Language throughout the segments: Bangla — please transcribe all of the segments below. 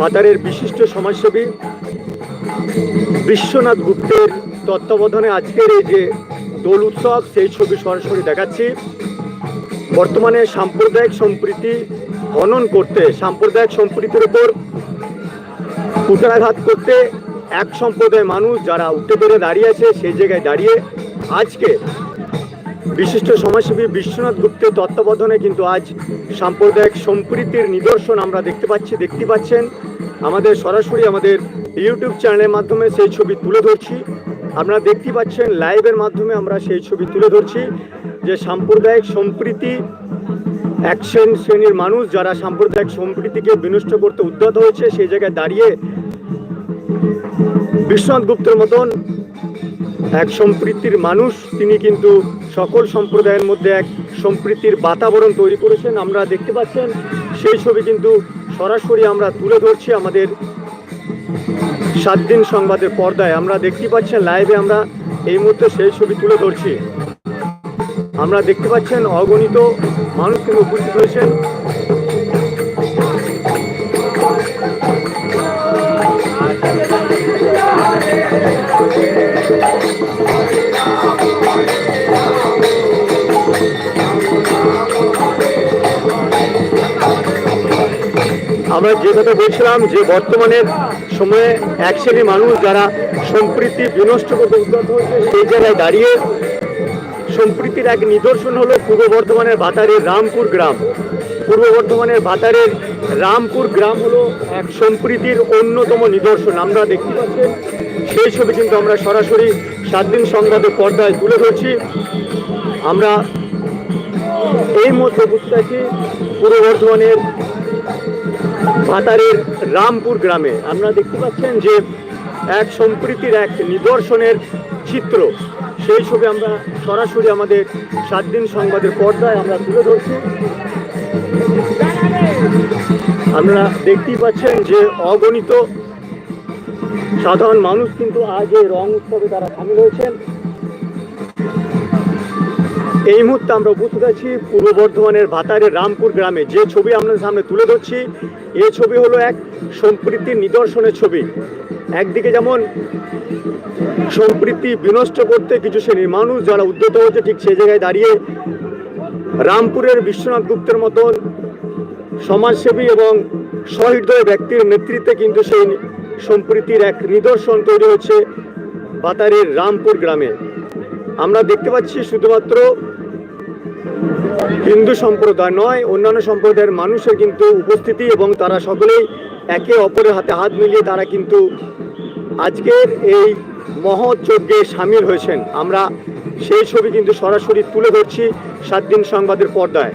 ভাতারের বিশিষ্ট সমাজসেবী বিশ্বনাথ গুপ্তের তত্ত্বাবধানে আজকের এই যে দোল উৎসব, সেই ছবি সরাসরি দেখাচ্ছি। বর্তমানে সাম্প্রদায়িক সম্প্রীতি হনন করতে, সাম্প্রদায়িক সম্প্রীতির উপর কুটাঘাত করতে এক সম্প্রদায়ের মানুষ যারা উঠে পেরে দাঁড়িয়ে আছে, সেই জায়গায় দাঁড়িয়ে আজকে বিশিষ্ট সমাজসেবী বিশ্বনাথ গুপ্তের তত্ত্বাবধানে কিন্তু আজ সাম্প্রদায়িক সম্প্রীতির নিদর্শন আমরা দেখতে পাচ্ছি, দেখতে পাচ্ছেন। আমাদের সরাসরি আমাদের ইউটিউব চ্যানেলের মাধ্যমে সেই ছবি তুলে ধরছি। আপনারা দেখতে পাচ্ছেন, লাইভের মাধ্যমে আমরা সেই ছবি তুলে ধরছি যে সাম্প্রদায়িক সম্প্রীতি, অ্যাকশন শ্রেণির মানুষ যারা সাম্প্রদায়িক সম্প্রীতিকে বিনষ্ট করতে উদ্যত হয়েছে, সেই জায়গায় দাঁড়িয়ে বিশ্বনাথ গুপ্তের মতন এক সম্প্রীতির মানুষ, তিনি কিন্তু সকল সম্প্রদায়ের মধ্যে এক সম্প্রীতির বাতাবরণ তৈরি করেছেন। আমরা দেখতে পাচ্ছেন, সেই ছবি কিন্তু সরাসরি আমরা তুলে ধরছি আমাদের সাত দিন সংবাদের পর্দায়। আমরা দেখতে পাচ্ছেন, লাইভে আমরা এই মুহূর্তে সেই ছবি তুলে ধরছি। আমরা দেখতে পাচ্ছেন, অগণিত মানুষ কিন্তু উপস্থিত হয়েছেন। আমরা যে কথা বলছিলাম যে বর্তমানের সময়ে এক শ্রেণি মানুষ যারা সম্প্রীতি বিনষ্ট করতে উদ্যত হয়েছে, সেই জায়গায় দাঁড়িয়ে সম্প্রীতির এক নিদর্শন হলো পূর্ব বর্ধমানের ভাতারের রামপুর গ্রাম। পূর্ব বর্ধমানের ভাতারের রামপুর গ্রাম হলো এক সম্প্রীতির অন্যতম নিদর্শন। আমরা দেখতে পাচ্ছেন সেই ছবি কিন্তু আমরা সরাসরি সাত দিন সংবাদে পর্দায় তুলে ধরছি। আমরা এই মুহূর্তে বুঝতে পূর্ব বর্ধমানের ভাতারের রামপুর গ্রামে আপনারা দেখতে পাচ্ছেন যে এক সম্প্রীতির এক নিদর্শনের চিত্র। সেই ছবি আমরা সরাসরি আমাদের সাত দিন সংবাদের পর্দায় আমরা তুলে ধরছি। আমরা দেখতেই পাচ্ছেন যে অগণিত সাধারণ মানুষ কিন্তু আজ এই রং উৎসবে তারা সামিল হয়েছেন। এই মুহূর্তে আমরা উপস্থিত আছি পূর্ব বর্ধমানের ভাতারের রামপুর গ্রামে। যে ছবি আপনাদের সামনে তুলে ধরছি, এই ছবি হলো এক সম্প্রীতির নিদর্শনের ছবি। একদিকে যেমন সম্প্রীতি বিনষ্ট করতে কিছু শ্রেণির মানুষ, যারা উদ্যত হচ্ছে ঠিক সেই জায়গায় দাঁড়িয়ে রামপুরের বিশ্বনাথ গুপ্তের মতন সমাজসেবী এবং সহৃদয় ব্যক্তির নেতৃত্বে কিন্তু সেই সম্প্রীতির এক নিদর্শন তৈরি হচ্ছে ভাতারের রামপুর গ্রামে। আমরা দেখতে পাচ্ছি শুধুমাত্র হিন্দু সম্প্রদায় নয়, অন্যান্য সম্প্রদায়ের মানুষের কিন্তু উপস্থিতি এবং তারা সকলেই একে অপরের হাতে হাত মিলিয়ে তারা কিন্তু আজকের এই মহৎ যজ্ঞে সামিল হয়েছেন। আমরা সেই ছবি কিন্তু সরাসরি তুলে ধরছি সাত দিন সংবাদের পর্দায়।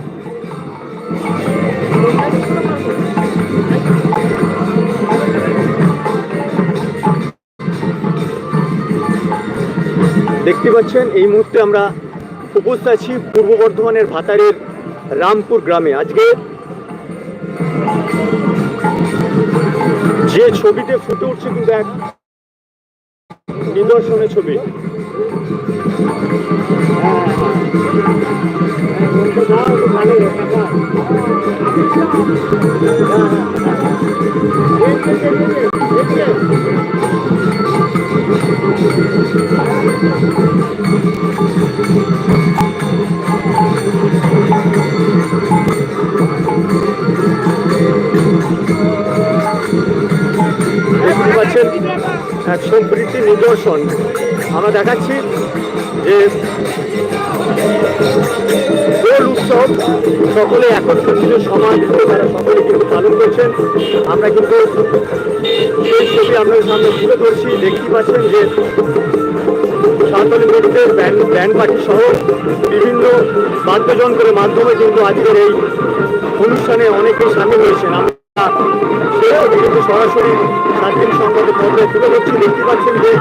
দেখতে পাচ্ছেন, এই মুহূর্তে আমরা উপস্থিত আছি পূর্ব বর্ধমানের ভাতারের রামপুর গ্রামে। আজকে যে ছবিতে ফুটে উঠছে কিন্তু এক নিদর্শনের ছবি। এক সম্প্রীতি নিদর্শন। আমরা দেখাচ্ছি যে দোল উৎসব সকলে একত্র নিজের সমাজ তারা সকলে কিন্তু পালন করছেন। আমরা কিন্তু সেই ছবি আপনাদের সামনে তুলে ধরছি। দেখতে পাচ্ছেন যে সাঁওতালি নৃত্যের ব্যান্ড ব্যান্ড পার্টি সহ বিভিন্ন বাদ্যযন্ত্রের মাধ্যমে কিন্তু আজকের এই অনুষ্ঠানে অনেকেই সামিল হয়েছেন। আমরা সরাসরি সাত সম্পর্কে তুলে ধরছি দেখতে পাচ্ছেন যে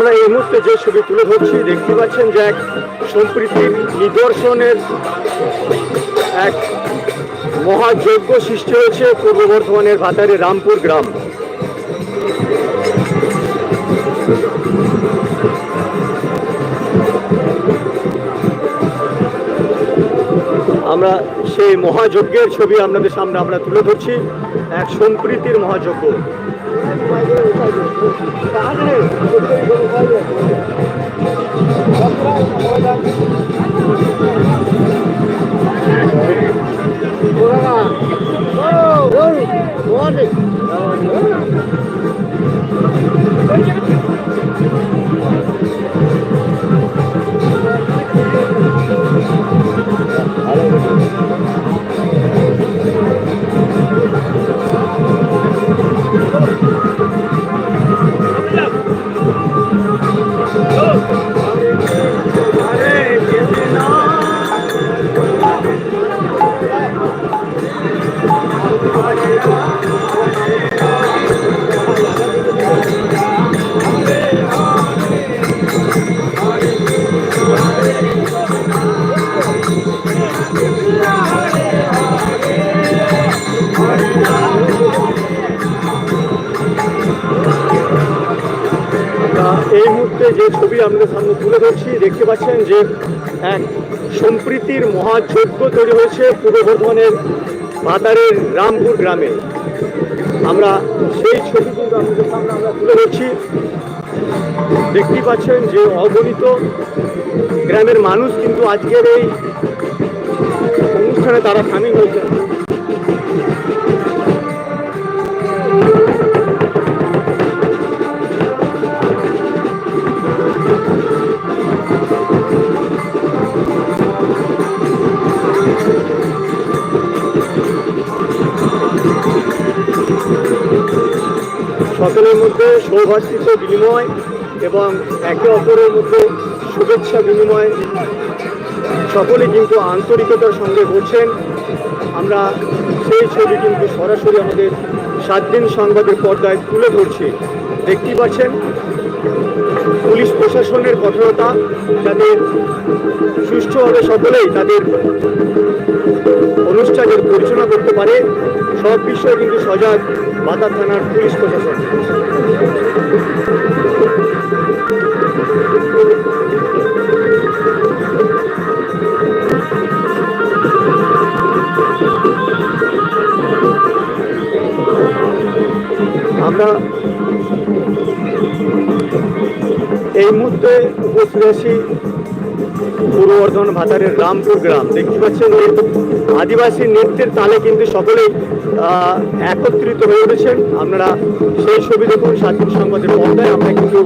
আমরা এই মুহূর্তে যে ছবি তুলে ধরছি, দেখতে পাচ্ছেন যে এক সম্প্রীতির নিদর্শনের এক মহাযজ্ঞ সৃষ্টি হয়েছে পূর্ব বর্ধমানের ভাতারে রামপুর গ্রাম। আমরা সেই মহাযজ্ঞের ছবি আপনাদের সামনে আমরা তুলে ধরছি। এক সম্প্রীতির মহাযজ্ঞ। আমরা মুহূর্তে যে ছবি আমাদের সামনে তুলে ধরছি, দেখতে পাচ্ছেন যে এক সম্প্রীতির মহাযজ্ঞ তৈরি হয়েছে পূর্ব বর্ধমানের ভাতারের রামপুর গ্রামে। আমরা সেই ছবি কিন্তু আমাদের সামনে আমরা তুলে ধরছি। দেখতে পাচ্ছেন যে অগণিত গ্রামের মানুষ কিন্তু আজকের এই অনুষ্ঠানে তারা সামিল হয়েছে সকলের মধ্যে সৌভাষিত বিনিময় এবং একে অপরের মধ্যে শুভেচ্ছা বিনিময়। সকলে কিন্তু আন্তরিকতার সঙ্গে করছেন আমরা সেই ছবি কিন্তু সরাসরি আমাদের সাত দিন সংবাদের পর্দায় তুলে ধরছি। দেখতেই পাচ্ছেন পুলিশ প্রশাসনের কঠোরতা যাদের সুষ্ঠুভাবে সকলেই তাদের অনুষ্ঠানের পরিচালনা করতে পারে, সব বিষয়ে কিন্তু সজাগ বাতার থানার পুলিশ প্রশাসন। আমরা মুহূর্তে উপস্থিত আছি পূর্ব বর্ধমান ভাতারের রামপুর গ্রাম। দেখতে পাচ্ছেন আদিবাসী নৃত্যের তালে কিন্তু সকলেই একত্রিত হয়ে উঠেছেন। আপনারা সেই ছবি দেখুন স্বাধীন সংবাদের পর্দায়। আমরা কিন্তু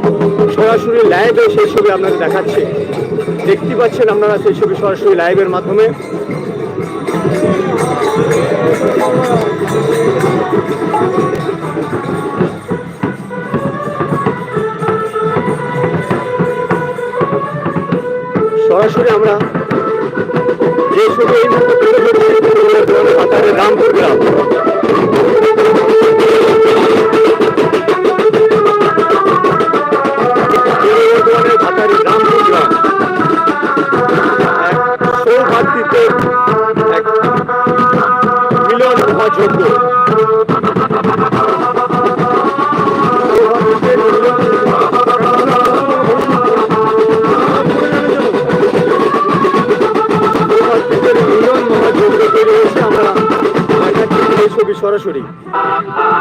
সরাসরি লাইভে সেই ছবি আপনাদের দেখাচ্ছি। দেখতে পাচ্ছেন আপনারা সেই ছবি সরাসরি লাইভের মাধ্যমে। সরাসরি আমরা যে শুধু এই সরাসরি।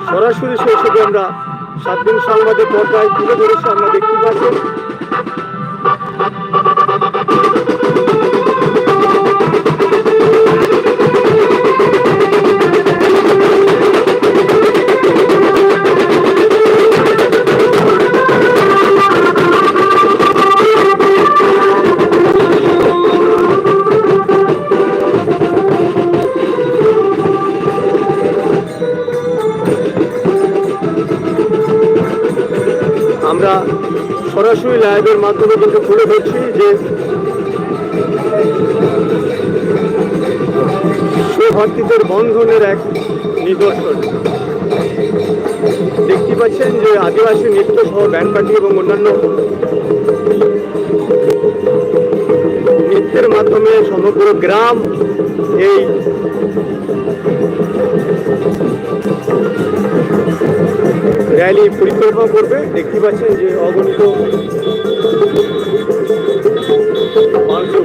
সরাসরি সেই ছবি আমরা সাত দিন সংবাদের পর্দায় তুলে ধরেছি আমরা দেখতে পাচ্ছেন আমরা সরাসরি লাইভের মাধ্যমে কিন্তু তুলে ধরছি যে শোভার্থীদের বন্ধনের এক নিদর্শন। দেখতে পাচ্ছেন যে আদিবাসী নৃত্য সহ ব্যান্ড পার্টি এবং অন্যান্য নৃত্যের মাধ্যমে সমগ্র গ্রাম এই র্যালি পরিকল্পনা করবে। দেখতে পাচ্ছেন যে অগণিত মানুষের